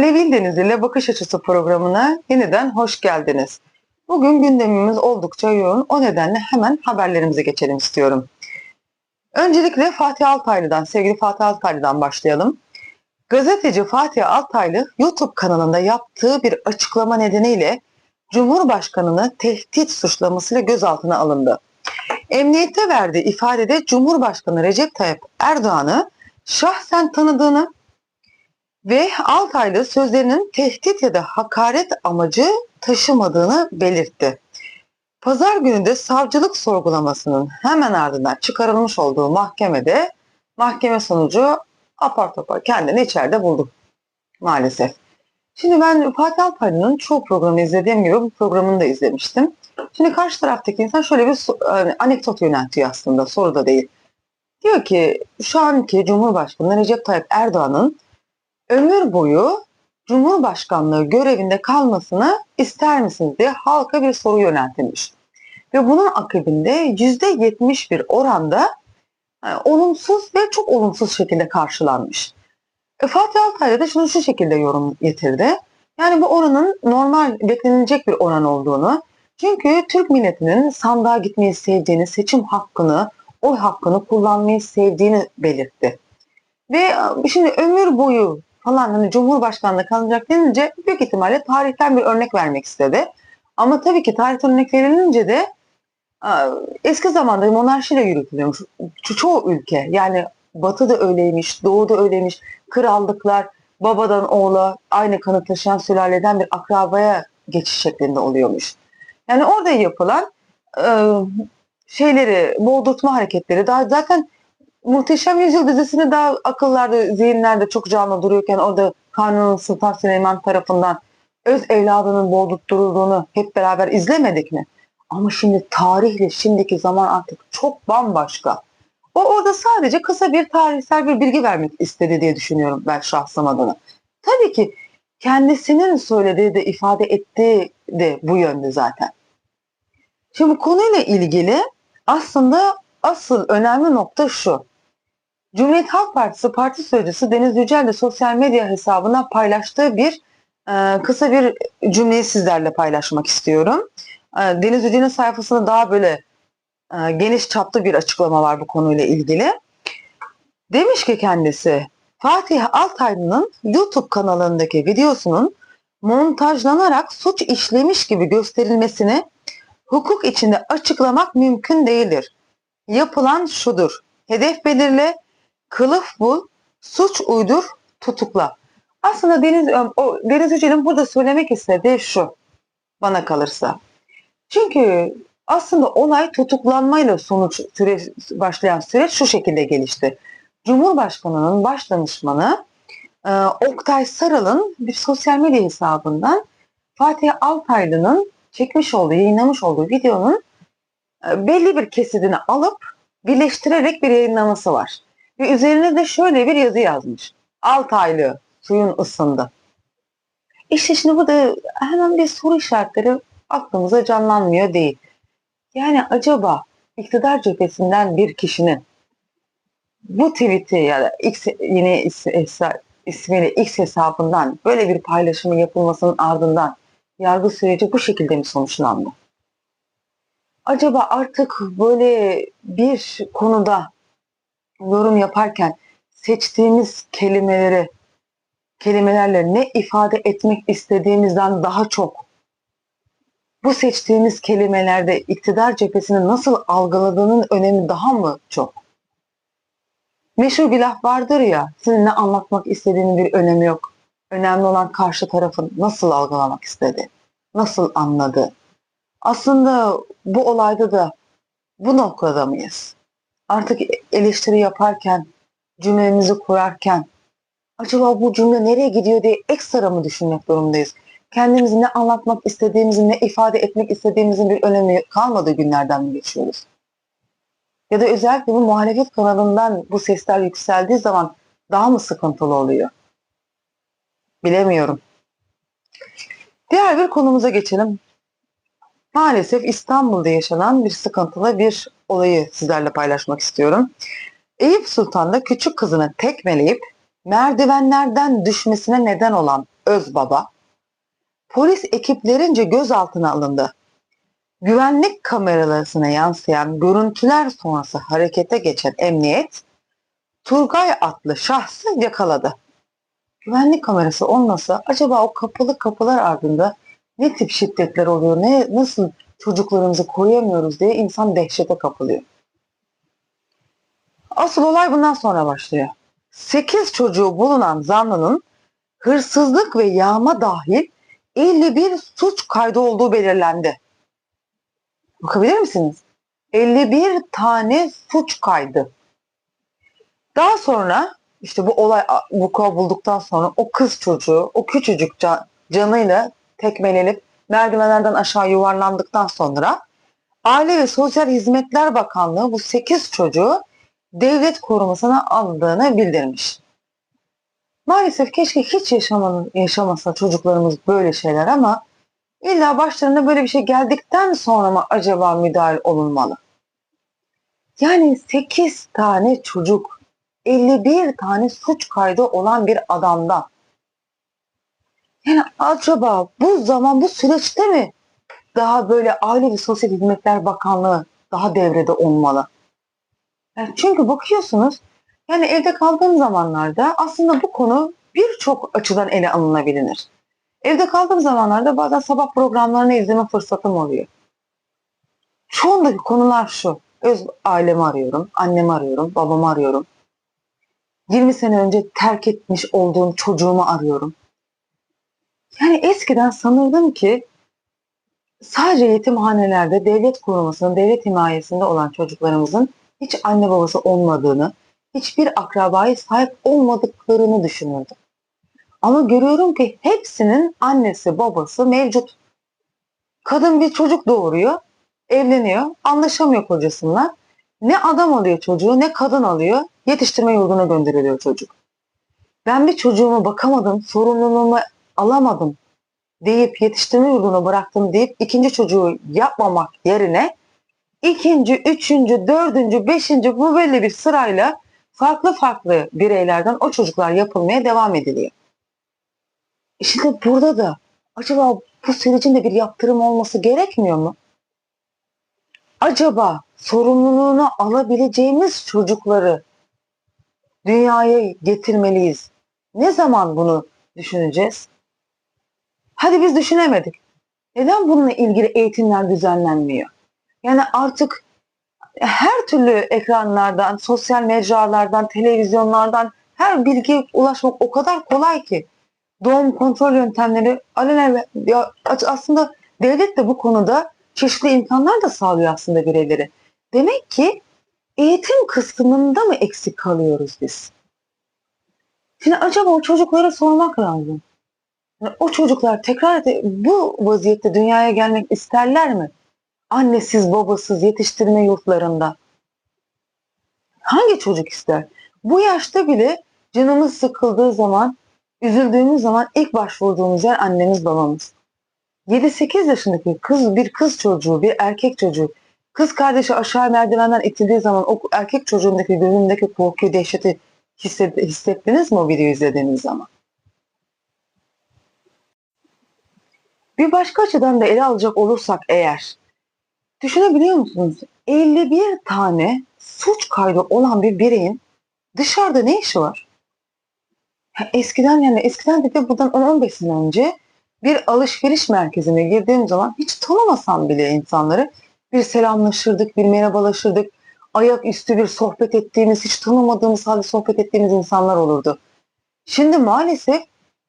Alevi Deniz ile Bakış Açısı programına yeniden hoş geldiniz. Bugün gündemimiz oldukça yoğun. O nedenle hemen haberlerimize geçelim istiyorum. Öncelikle Fatih Altaylı'dan, sevgili Fatih Altaylı'dan başlayalım. Gazeteci Fatih Altaylı YouTube kanalında yaptığı bir açıklama nedeniyle Cumhurbaşkanını tehdit suçlamasıyla gözaltına alındı. Emniyete verdiği ifadede Cumhurbaşkanı Recep Tayyip Erdoğan'ı şahsen tanıdığını ve Altaylı sözlerinin tehdit ya da hakaret amacı taşımadığını belirtti. Pazar günü de savcılık sorgulamasının hemen ardından çıkarılmış olduğu mahkemede mahkeme sonucu apar topar kendini içeride buldu maalesef. Şimdi ben Fatih Altaylı'nın çoğu programı izlediğim gibi bu programını da izlemiştim. Şimdi karşı taraftaki insan şöyle bir yani anekdot yöneltiyor aslında soru da değil. Diyor ki şu anki Cumhurbaşkanı Recep Tayyip Erdoğan'ın ömür boyu Cumhurbaşkanlığı görevinde kalmasını ister misiniz diye halka bir soru yöneltilmiş. Ve bunun akabinde %70 bir oranda yani olumsuz ve çok olumsuz şekilde karşılanmış. E, Fatih Altaylı da şunu şu şekilde yorum getirdi. Yani bu oranın normal beklenilecek bir oran olduğunu, çünkü Türk milletinin sandığa gitmeyi sevdiğini, seçim hakkını, oy hakkını kullanmayı sevdiğini belirtti. Ve e, şimdi ömür boyu falan hani Cumhurbaşkanlığı kalacak denince büyük ihtimalle tarihten bir örnek vermek istedi. Ama tabii ki tarihten örnek verilince de eski zamanda monarşiyle yürütülüyormuş. Ço- çoğu ülke yani Batı da öyleymiş, Doğu da öyleymiş. Krallıklar babadan oğula aynı kanı taşıyan sülaleden bir akrabaya geçiş şeklinde oluyormuş. Yani orada yapılan e, şeyleri, boğdurtma hareketleri daha zaten Muhteşem Yüzyıl dizisini daha akıllarda, zihinlerde çok canlı duruyorken orada Kanuni Sultan Süleyman tarafından öz evladının boğdurtturulduğunu hep beraber izlemedik mi? Ama şimdi tarihle şimdiki zaman artık çok bambaşka. O orada sadece kısa bir tarihsel bir bilgi vermek istedi diye düşünüyorum ben şahsım adına. Tabii ki kendisinin söylediği de ifade ettiği de bu yönde zaten. Şimdi konuyla ilgili aslında asıl önemli nokta şu. Cumhuriyet Halk Partisi Parti Sözcüsü Deniz Yücel de sosyal medya hesabına paylaştığı bir e, kısa bir cümleyi sizlerle paylaşmak istiyorum. E, Deniz Yücel'in sayfasında daha böyle e, geniş çaplı bir açıklama var bu konuyla ilgili. Demiş ki kendisi Fatih Altaylı'nın YouTube kanalındaki videosunun montajlanarak suç işlemiş gibi gösterilmesini hukuk içinde açıklamak mümkün değildir. Yapılan şudur. Hedef belirle, kılıf bul, suç uydur, tutukla. Aslında Deniz, o, Deniz Yücel'in burada söylemek istediği şu bana kalırsa. Çünkü aslında olay tutuklanmayla sonuç süreç, başlayan süreç şu şekilde gelişti. Cumhurbaşkanının baş danışmanı e, Oktay Saral'ın bir sosyal medya hesabından Fatih Altaylı'nın çekmiş olduğu, yayınlamış olduğu videonun e, belli bir kesidini alıp birleştirerek bir yayınlaması var. Ve üzerine de şöyle bir yazı yazmış. Altaylı suyun ısındı. İşte şimdi burada hemen bir soru işaretleri aklımıza canlanmıyor değil. Yani acaba iktidar cephesinden bir kişinin bu tweet'i ya da X, yine is, is- ismiyle X hesabından böyle bir paylaşımın yapılmasının ardından yargı süreci bu şekilde mi sonuçlandı? Acaba artık böyle bir konuda yorum yaparken seçtiğimiz kelimeleri kelimelerle ne ifade etmek istediğimizden daha çok bu seçtiğimiz kelimelerde iktidar cephesini nasıl algıladığının önemi daha mı çok? Meşhur bir laf vardır ya, senin ne anlatmak istediğinin bir önemi yok. Önemli olan karşı tarafın nasıl algılamak istedi, nasıl anladı. Aslında bu olayda da bu noktada mıyız? Artık eleştiri yaparken, cümlemizi kurarken, acaba bu cümle nereye gidiyor diye ekstra mı düşünmek durumundayız? Kendimizi ne anlatmak istediğimizin, ne ifade etmek istediğimizin bir önemi kalmadığı günlerden mi geçiyoruz? Ya da özellikle bu muhalefet kanalından bu sesler yükseldiği zaman daha mı sıkıntılı oluyor? Bilemiyorum. Diğer bir konumuza geçelim. Maalesef İstanbul'da yaşanan bir sıkıntılı bir olayı sizlerle paylaşmak istiyorum. Eyüp Sultan'da küçük kızını tekmeleyip merdivenlerden düşmesine neden olan Özbaba polis ekiplerince gözaltına alındı. Güvenlik kameralarına yansıyan görüntüler sonrası harekete geçen emniyet Turgay adlı şahsı yakaladı. Güvenlik kamerası olmasa acaba o kapalı kapılar ardında ne tip şiddetler oluyor, ne nasıl çocuklarımızı koruyamıyoruz diye insan dehşete kapılıyor. Asıl olay bundan sonra başlıyor. 8 çocuğu bulunan zanlının hırsızlık ve yağma dahil 51 suç kaydı olduğu belirlendi. Bakabilir misiniz? 51 tane suç kaydı. Daha sonra işte bu olay vuku bulduktan sonra o kız çocuğu, o küçücük can, canıyla tekmelenip merdivenlerden aşağı yuvarlandıktan sonra Aile ve Sosyal Hizmetler Bakanlığı bu 8 çocuğu devlet korumasına aldığını bildirmiş. Maalesef keşke hiç yaşamanın, yaşamasa çocuklarımız böyle şeyler ama illa başlarına böyle bir şey geldikten sonra mı acaba müdahale olunmalı? Yani 8 tane çocuk, 51 tane suç kaydı olan bir adamdan. Yani acaba bu zaman bu süreçte mi daha böyle Aile ve Sosyal Hizmetler Bakanlığı daha devrede olmalı? Yani çünkü bakıyorsunuz yani evde kaldığım zamanlarda aslında bu konu birçok açıdan ele alınabilir. Evde kaldığım zamanlarda bazen sabah programlarını izleme fırsatım oluyor. Çoğundaki konular şu. Öz ailemi arıyorum, annemi arıyorum, babamı arıyorum. 20 sene önce terk etmiş olduğum çocuğumu arıyorum. Yani eskiden sanırdım ki sadece yetimhanelerde devlet korumasının, devlet himayesinde olan çocuklarımızın hiç anne babası olmadığını, hiçbir akrabaya sahip olmadıklarını düşünürdüm. Ama görüyorum ki hepsinin annesi babası mevcut. Kadın bir çocuk doğuruyor, evleniyor, anlaşamıyor kocasıyla. Ne adam alıyor çocuğu ne kadın alıyor, yetiştirme yurduna gönderiliyor çocuk. Ben bir çocuğuma bakamadım, sorumluluğumu alamadım deyip yetiştirme yurduna bıraktım deyip ikinci çocuğu yapmamak yerine ikinci, üçüncü, dördüncü, beşinci bu belli bir sırayla farklı farklı bireylerden o çocuklar yapılmaya devam ediliyor. İşte burada da acaba bu sürecin de bir yaptırım olması gerekmiyor mu? Acaba sorumluluğunu alabileceğimiz çocukları dünyaya getirmeliyiz. Ne zaman bunu düşüneceğiz? Hadi biz düşünemedik. Neden bununla ilgili eğitimler düzenlenmiyor? Yani artık her türlü ekranlardan, sosyal mecralardan, televizyonlardan her bilgiye ulaşmak o kadar kolay ki. Doğum kontrol yöntemleri alenen ya aslında devlet de bu konuda çeşitli imkanlar da sağlıyor aslında bireyleri. Demek ki eğitim kısmında mı eksik kalıyoruz biz? Şimdi acaba o çocuklara sormak lazım. O çocuklar tekrar bu vaziyette dünyaya gelmek isterler mi? Annesiz babasız yetiştirme yurtlarında. Hangi çocuk ister? Bu yaşta bile canımız sıkıldığı zaman, üzüldüğümüz zaman ilk başvurduğumuz yer annemiz babamız. 7-8 yaşındaki kız bir kız çocuğu, bir erkek çocuğu, kız kardeşi aşağı merdivenden itildiği zaman o erkek çocuğundaki gözündeki korkuyu, dehşeti hissettiniz mi o videoyu izlediğiniz zaman? Bir başka açıdan da ele alacak olursak eğer, düşünebiliyor musunuz? 51 tane suç kaydı olan bir bireyin dışarıda ne işi var? eskiden yani eskiden dedi buradan 10-15 sene önce bir alışveriş merkezine girdiğim zaman hiç tanımasam bile insanları bir selamlaşırdık, bir merhabalaşırdık. Ayaküstü bir sohbet ettiğimiz, hiç tanımadığımız halde sohbet ettiğimiz insanlar olurdu. Şimdi maalesef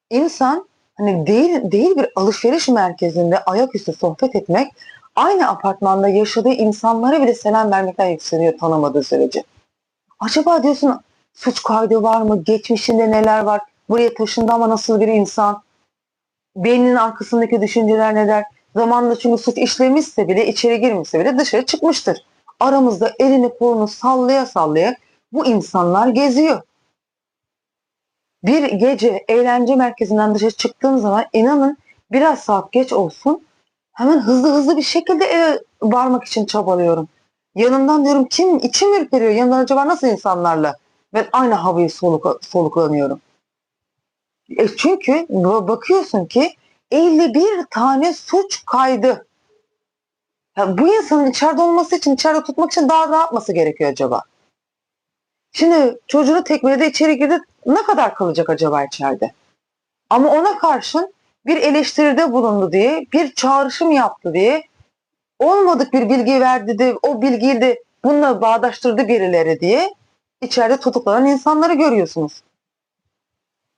insan hani değil değil bir alışveriş merkezinde ayaküstü sohbet etmek aynı apartmanda yaşadığı insanlara bile selam vermekten yükseliyor tanımadığı sürece. Acaba diyorsun suç kaydı var mı? Geçmişinde neler var? Buraya taşındı ama nasıl bir insan? Beyninin arkasındaki düşünceler neler? Zamanında çünkü suç işlemişse bile içeri girmişse bile dışarı çıkmıştır. Aramızda elini kolunu sallaya sallaya bu insanlar geziyor. Bir gece eğlence merkezinden dışarı çıktığım zaman inanın biraz saat geç olsun hemen hızlı hızlı bir şekilde eve varmak için çabalıyorum. Yanımdan diyorum kim içim ürperiyor yanımdan acaba nasıl insanlarla ben aynı havayı soluk, soluklanıyorum. E çünkü ba- bakıyorsun ki 51 tane suç kaydı. Ya bu insanın içeride olması için, içeride tutmak için daha ne yapması gerekiyor acaba? Şimdi çocuğunu tekmelede içeri girdi. Ne kadar kalacak acaba içeride? Ama ona karşın bir eleştiride bulundu diye, bir çağrışım yaptı diye olmadık bir bilgi verdi de o bilgiyi de bununla bağdaştırdı birileri diye içeride tutuklanan insanları görüyorsunuz.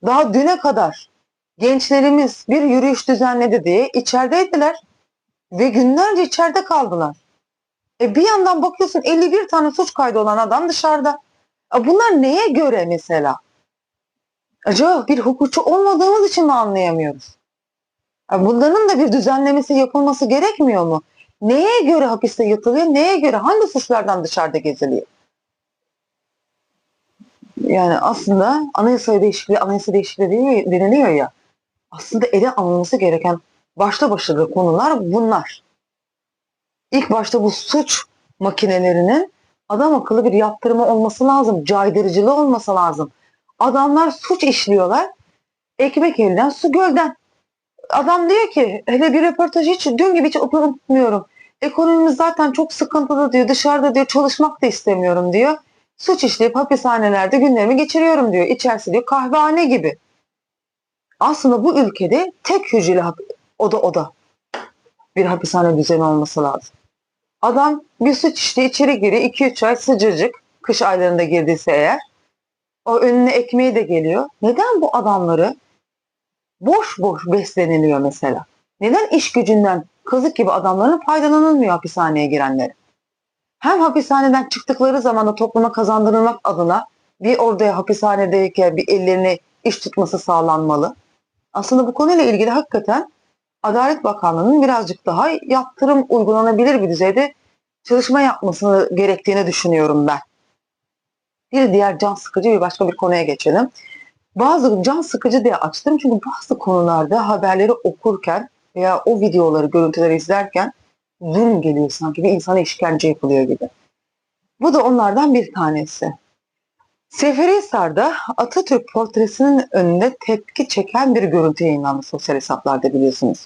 Daha düne kadar gençlerimiz bir yürüyüş düzenledi diye içerideydiler ve günlerce içeride kaldılar. E bir yandan bakıyorsun 51 tane suç kaydı olan adam dışarıda. Bunlar neye göre mesela? Acaba bir hukukçu olmadığımız için mi anlayamıyoruz? Bunların da bir düzenlemesi yapılması gerekmiyor mu? Neye göre hapiste yatılıyor? Neye göre hangi suçlardan dışarıda geziliyor? Yani aslında anayasa değişikliği, anayasa değişikliği deniliyor ya. Aslında ele alınması gereken başta başlıca konular bunlar. İlk başta bu suç makinelerinin adam akıllı bir yaptırımı olması lazım. Caydırıcılığı olması lazım. Adamlar suç işliyorlar. Ekmek elden, su gölden. Adam diyor ki hele bir röportaj hiç dün gibi hiç unutmuyorum. Ekonomimiz zaten çok sıkıntılı diyor. Dışarıda diyor çalışmak da istemiyorum diyor. Suç işleyip hapishanelerde günlerimi geçiriyorum diyor. İçerisi diyor kahvehane gibi. Aslında bu ülkede tek hücreli oda oda bir hapishane düzeni olması lazım. Adam bir suç işti içeri giriyor 2-3 ay sıcacık kış aylarında girdiyse eğer o önüne ekmeği de geliyor. Neden bu adamları boş boş besleniliyor mesela? Neden iş gücünden kazık gibi adamların faydalanılmıyor hapishaneye girenlere? Hem hapishaneden çıktıkları zaman da topluma kazandırılmak adına bir orada hapishanedeyken bir ellerine iş tutması sağlanmalı. Aslında bu konuyla ilgili hakikaten Adalet Bakanlığı'nın birazcık daha yaptırım uygulanabilir bir düzeyde çalışma yapması gerektiğini düşünüyorum ben. Bir diğer can sıkıcı bir başka bir konuya geçelim. Bazı can sıkıcı diye açtım çünkü bazı konularda haberleri okurken veya o videoları, görüntüleri izlerken zulüm geliyor sanki bir insana işkence yapılıyor gibi. Bu da onlardan bir tanesi. Seferihisar'da Atatürk portresinin önünde tepki çeken bir görüntü yayınlandı sosyal hesaplarda biliyorsunuz.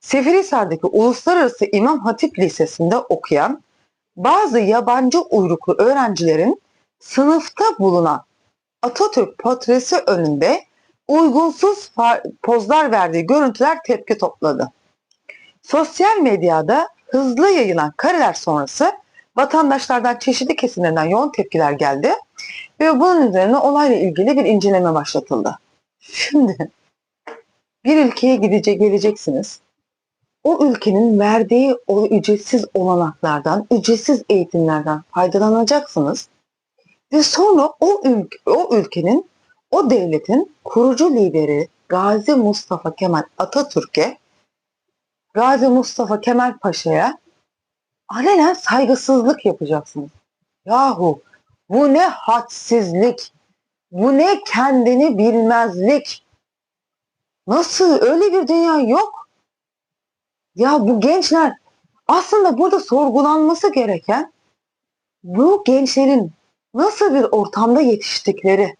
Seferihisar'daki Uluslararası İmam Hatip Lisesi'nde okuyan bazı yabancı uyruklu öğrencilerin sınıfta bulunan Atatürk portresi önünde uygunsuz pozlar verdiği görüntüler tepki topladı. Sosyal medyada hızlı yayılan kareler sonrası vatandaşlardan çeşitli kesimlerden yoğun tepkiler geldi ve bunun üzerine olayla ilgili bir inceleme başlatıldı. Şimdi bir ülkeye gidecek geleceksiniz. O ülkenin verdiği o ücretsiz olanaklardan, ücretsiz eğitimlerden faydalanacaksınız. Ve sonra o, ülke, o ülkenin, o devletin kurucu lideri Gazi Mustafa Kemal Atatürk'e, Gazi Mustafa Kemal Paşa'ya alenen saygısızlık yapacaksınız. Yahu bu ne hadsizlik, bu ne kendini bilmezlik. Nasıl öyle bir dünya yok? Ya bu gençler aslında burada sorgulanması gereken bu gençlerin nasıl bir ortamda yetiştikleri,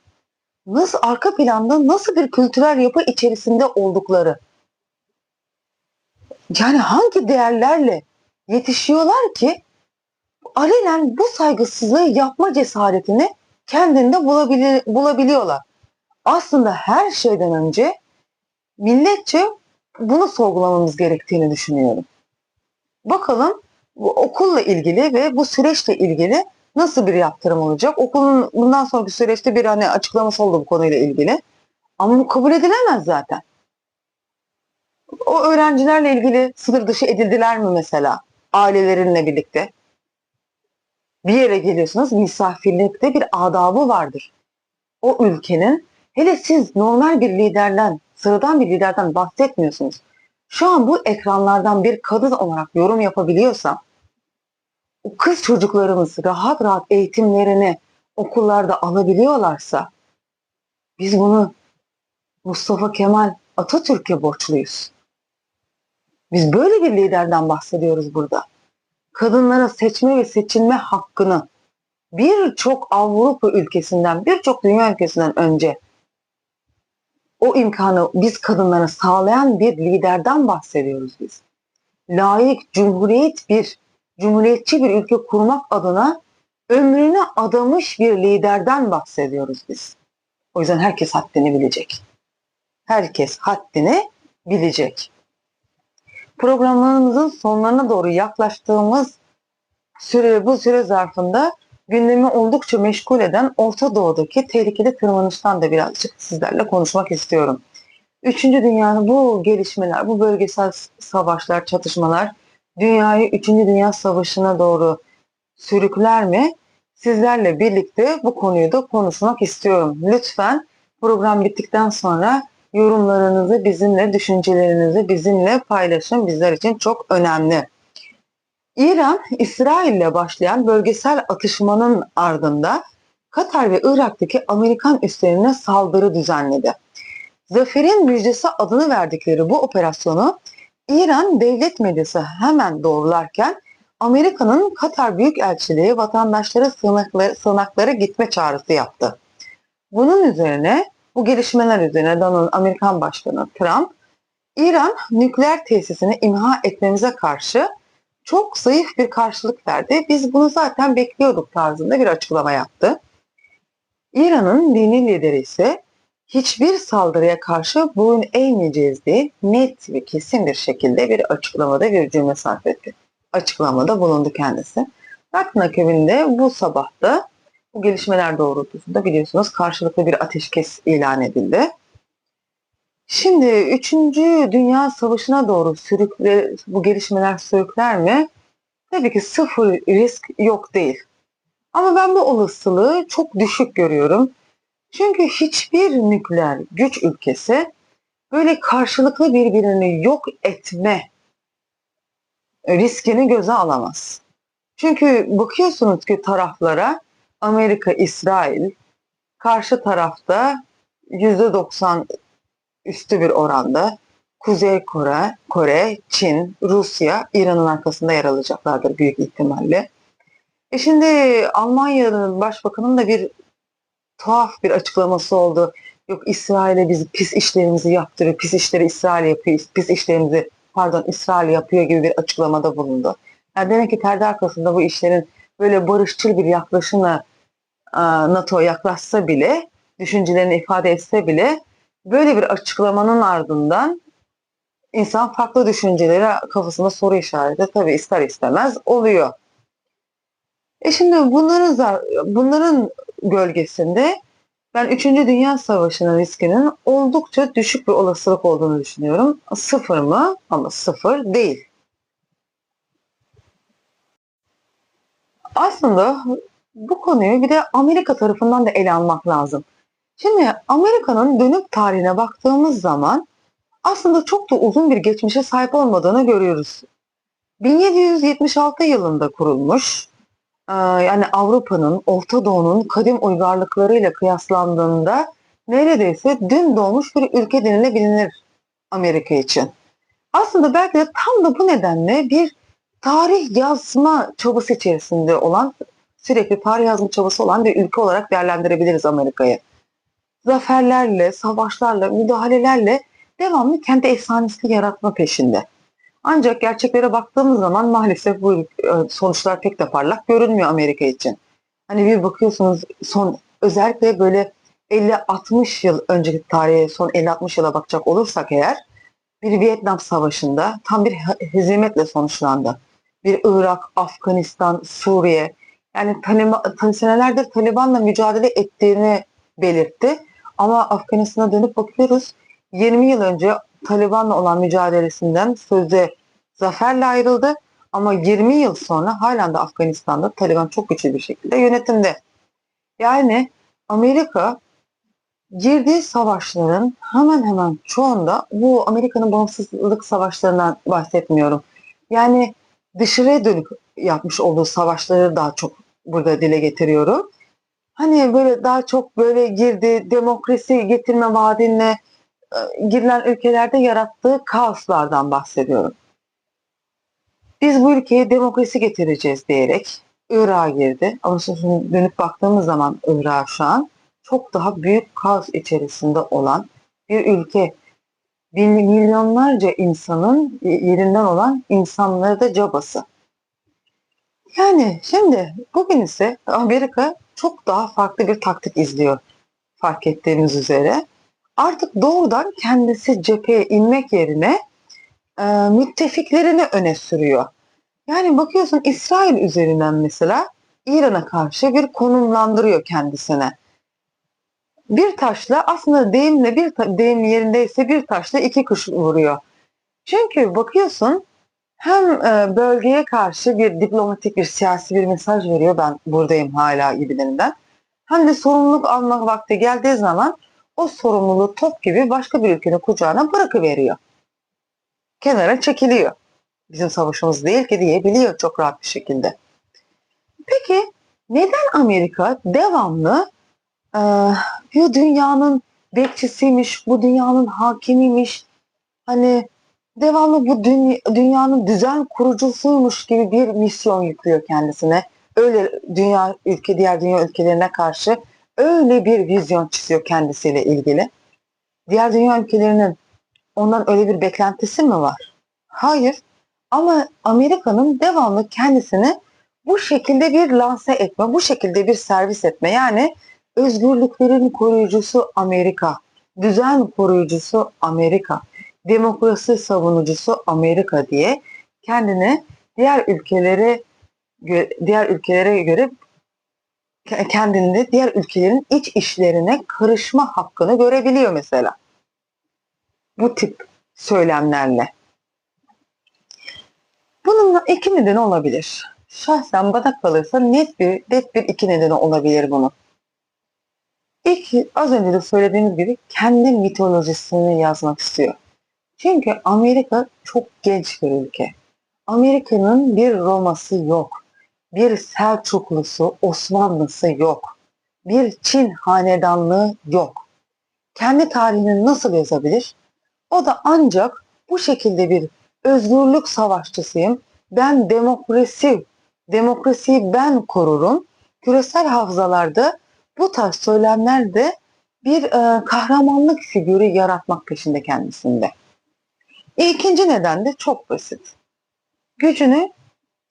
nasıl arka planda nasıl bir kültürel yapı içerisinde oldukları. Yani hangi değerlerle yetişiyorlar ki alenen bu saygısızlığı yapma cesaretini kendinde bulabili- bulabiliyorlar. Aslında her şeyden önce milletçe bunu sorgulamamız gerektiğini düşünüyorum. Bakalım bu okulla ilgili ve bu süreçle ilgili nasıl bir yaptırım olacak? Okulun bundan sonraki süreçte bir hani açıklaması oldu bu konuyla ilgili. Ama bu kabul edilemez zaten. O öğrencilerle ilgili sınır dışı edildiler mi mesela? Ailelerinle birlikte. Bir yere geliyorsunuz misafirlikte bir adabı vardır. O ülkenin hele siz normal bir liderden, sıradan bir liderden bahsetmiyorsunuz. Şu an bu ekranlardan bir kadın olarak yorum yapabiliyorsam o kız çocuklarımız rahat rahat eğitimlerini okullarda alabiliyorlarsa biz bunu Mustafa Kemal Atatürk'e borçluyuz. Biz böyle bir liderden bahsediyoruz burada. Kadınlara seçme ve seçilme hakkını birçok Avrupa ülkesinden, birçok dünya ülkesinden önce o imkanı biz kadınlara sağlayan bir liderden bahsediyoruz biz. Layık, cumhuriyet bir, cumhuriyetçi bir ülke kurmak adına ömrünü adamış bir liderden bahsediyoruz biz. O yüzden herkes haddini bilecek. Herkes haddini bilecek. Programlarımızın sonlarına doğru yaklaştığımız süre bu süre zarfında gündemi oldukça meşgul eden Orta Doğu'daki tehlikeli tırmanıştan da birazcık sizlerle konuşmak istiyorum. Üçüncü dünyanın bu gelişmeler, bu bölgesel savaşlar, çatışmalar dünyayı Üçüncü Dünya Savaşı'na doğru sürükler mi? Sizlerle birlikte bu konuyu da konuşmak istiyorum. Lütfen program bittikten sonra yorumlarınızı bizimle, düşüncelerinizi bizimle paylaşın. Bizler için çok önemli. İran, İsrail ile başlayan bölgesel atışmanın ardında Katar ve Irak'taki Amerikan üslerine saldırı düzenledi. Zafer'in müjdesi adını verdikleri bu operasyonu İran devlet medyası hemen doğrularken Amerika'nın Katar Büyükelçiliği vatandaşlara sığınakları, sığınaklara gitme çağrısı yaptı. Bunun üzerine bu gelişmeler üzerine Donald Amerikan Başkanı Trump, İran nükleer tesisini imha etmemize karşı çok zayıf bir karşılık verdi. Biz bunu zaten bekliyorduk tarzında bir açıklama yaptı. İran'ın dini lideri ise hiçbir saldırıya karşı boyun eğmeyeceğiz diye net ve kesin bir şekilde bir açıklamada bir cümle sarf etti. Açıklamada bulundu kendisi. Zaten akabinde bu sabahta bu gelişmeler doğrultusunda biliyorsunuz karşılıklı bir ateşkes ilan edildi. Şimdi 3. Dünya Savaşı'na doğru sürükle, bu gelişmeler sürükler mi? Tabii ki sıfır risk yok değil. Ama ben bu olasılığı çok düşük görüyorum. Çünkü hiçbir nükleer güç ülkesi böyle karşılıklı birbirini yok etme riskini göze alamaz. Çünkü bakıyorsunuz ki taraflara Amerika, İsrail karşı tarafta %90 üstü bir oranda Kuzey Kore, Kore, Çin, Rusya, İran'ın arkasında yer alacaklardır büyük ihtimalle. E şimdi Almanya'nın başbakanının da bir tuhaf bir açıklaması oldu. Yok İsrail'e biz pis işlerimizi yaptırıyor, pis işleri İsrail yapıyor, pis işlerimizi pardon İsrail yapıyor gibi bir açıklamada bulundu. Yani demek ki perde arkasında bu işlerin böyle barışçıl bir yaklaşımla NATO yaklaşsa bile, düşüncelerini ifade etse bile böyle bir açıklamanın ardından insan farklı düşüncelere kafasında soru işareti tabii ister istemez oluyor. E şimdi bunların bunların gölgesinde ben 3. Dünya Savaşı'nın riskinin oldukça düşük bir olasılık olduğunu düşünüyorum. Sıfır mı? Ama sıfır değil. Aslında bu konuyu bir de Amerika tarafından da ele almak lazım. Şimdi Amerika'nın dönüp tarihine baktığımız zaman aslında çok da uzun bir geçmişe sahip olmadığını görüyoruz. 1776 yılında kurulmuş, e, yani Avrupa'nın, Orta Doğu'nun kadim uygarlıklarıyla kıyaslandığında neredeyse dün doğmuş bir ülke denilebilir Amerika için. Aslında belki de tam da bu nedenle bir tarih yazma çabası içerisinde olan, sürekli tarih yazma çabası olan bir ülke olarak değerlendirebiliriz Amerika'yı zaferlerle, savaşlarla, müdahalelerle devamlı kendi efsanesini yaratma peşinde. Ancak gerçeklere baktığımız zaman maalesef bu e, sonuçlar pek de parlak görünmüyor Amerika için. Hani bir bakıyorsunuz son özellikle böyle 50-60 yıl önceki tarihe son 50-60 yıla bakacak olursak eğer bir Vietnam Savaşı'nda tam bir hezimetle sonuçlandı. Bir Irak, Afganistan, Suriye yani Taliban, senelerdir Taliban'la mücadele ettiğini belirtti. Ama Afganistan'a dönüp bakıyoruz. 20 yıl önce Taliban'la olan mücadelesinden sözde zaferle ayrıldı. Ama 20 yıl sonra halen de Afganistan'da Taliban çok güçlü bir şekilde yönetimde. Yani Amerika girdiği savaşların hemen hemen çoğunda bu Amerika'nın bağımsızlık savaşlarından bahsetmiyorum. Yani dışarıya dönük yapmış olduğu savaşları daha çok burada dile getiriyorum hani böyle daha çok böyle girdi demokrasi getirme vaadinle e, girilen ülkelerde yarattığı kaoslardan bahsediyorum. Biz bu ülkeye demokrasi getireceğiz diyerek Irak'a girdi. Ama şimdi dönüp baktığımız zaman Irak şu an çok daha büyük kaos içerisinde olan bir ülke bin, milyonlarca insanın yerinden olan insanları da cabası. Yani şimdi bugün ise Amerika çok daha farklı bir taktik izliyor fark ettiğimiz üzere. Artık doğrudan kendisi cepheye inmek yerine e, müttefiklerini öne sürüyor. Yani bakıyorsun İsrail üzerinden mesela İran'a karşı bir konumlandırıyor kendisine. Bir taşla aslında deyimle bir ta- deyim yerindeyse bir taşla iki kuş vuruyor. Çünkü bakıyorsun hem e, bölgeye karşı bir diplomatik bir siyasi bir mesaj veriyor ben buradayım hala gibilerinden. Hem de sorumluluk almak vakti geldiği zaman o sorumluluğu top gibi başka bir ülkenin kucağına bırakıveriyor. Kenara çekiliyor. Bizim savaşımız değil ki diyebiliyor çok rahat bir şekilde. Peki neden Amerika devamlı e, bu dünyanın bekçisiymiş, bu dünyanın hakimiymiş, hani devamlı bu dünya, dünyanın düzen kurucusuymuş gibi bir misyon yüklüyor kendisine. Öyle dünya ülke diğer dünya ülkelerine karşı öyle bir vizyon çiziyor kendisiyle ilgili. Diğer dünya ülkelerinin ondan öyle bir beklentisi mi var? Hayır. Ama Amerika'nın devamlı kendisini bu şekilde bir lanse etme, bu şekilde bir servis etme. Yani özgürlüklerin koruyucusu Amerika, düzen koruyucusu Amerika, demokrasi savunucusu Amerika diye kendini diğer ülkelere diğer ülkelere göre ke- kendinde diğer ülkelerin iç işlerine karışma hakkını görebiliyor mesela. Bu tip söylemlerle. Bunun iki nedeni olabilir. Şahsen bana kalırsa net bir net bir iki nedeni olabilir bunun. İlk az önce de söylediğimiz gibi kendi mitolojisini yazmak istiyor. Çünkü Amerika çok genç bir ülke. Amerika'nın bir Roma'sı yok. Bir Selçuklusu, Osmanlısı yok. Bir Çin hanedanlığı yok. Kendi tarihini nasıl yazabilir? O da ancak bu şekilde bir özgürlük savaşçısıyım. Ben demokrasi, demokrasiyi ben korurum. Küresel hafızalarda bu tarz söylemlerde bir e, kahramanlık figürü yaratmak peşinde kendisinde. İkinci neden de çok basit. Gücünü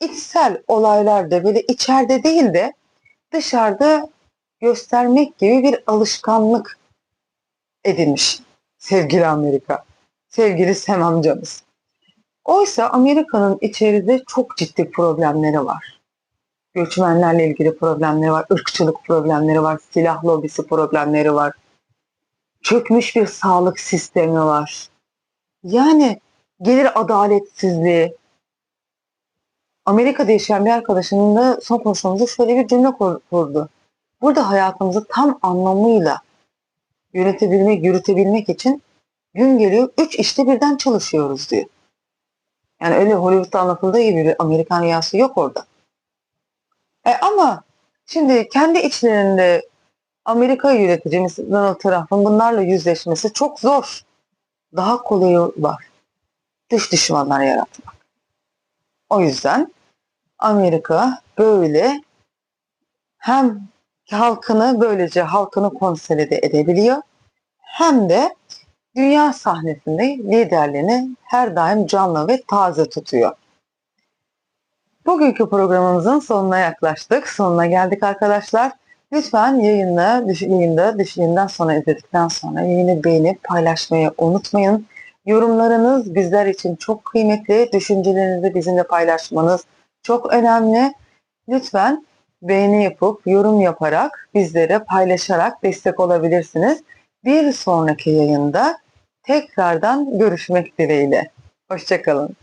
içsel olaylarda böyle içeride değil de dışarıda göstermek gibi bir alışkanlık edinmiş sevgili Amerika, sevgili Sam amcamız. Oysa Amerika'nın içeride çok ciddi problemleri var. Göçmenlerle ilgili problemleri var, ırkçılık problemleri var, silah lobisi problemleri var. Çökmüş bir sağlık sistemi var. Yani gelir adaletsizliği. Amerika'da yaşayan bir arkadaşımın da son konuşmamızda şöyle bir cümle kur- kurdu. Burada hayatımızı tam anlamıyla yönetebilmek, yürütebilmek için gün geliyor üç işte birden çalışıyoruz diyor. Yani öyle Hollywood'da anlatıldığı gibi bir Amerikan rüyası yok orada. E ama şimdi kendi içlerinde Amerika'yı yöneteceğimiz Donald Trump'ın bunlarla yüzleşmesi çok zor. Daha kolayı var. Dış düşmanlar yaratmak. O yüzden Amerika böyle hem halkını böylece halkını konsolide edebiliyor hem de dünya sahnesinde liderliğini her daim canlı ve taze tutuyor. Bugünkü programımızın sonuna yaklaştık. Sonuna geldik arkadaşlar. Lütfen yayını, düş, yayında düşüğünden sonra izledikten sonra yayını beğenip paylaşmayı unutmayın. Yorumlarınız bizler için çok kıymetli. Düşüncelerinizi bizimle paylaşmanız çok önemli. Lütfen beğeni yapıp, yorum yaparak, bizlere paylaşarak destek olabilirsiniz. Bir sonraki yayında tekrardan görüşmek dileğiyle. Hoşçakalın.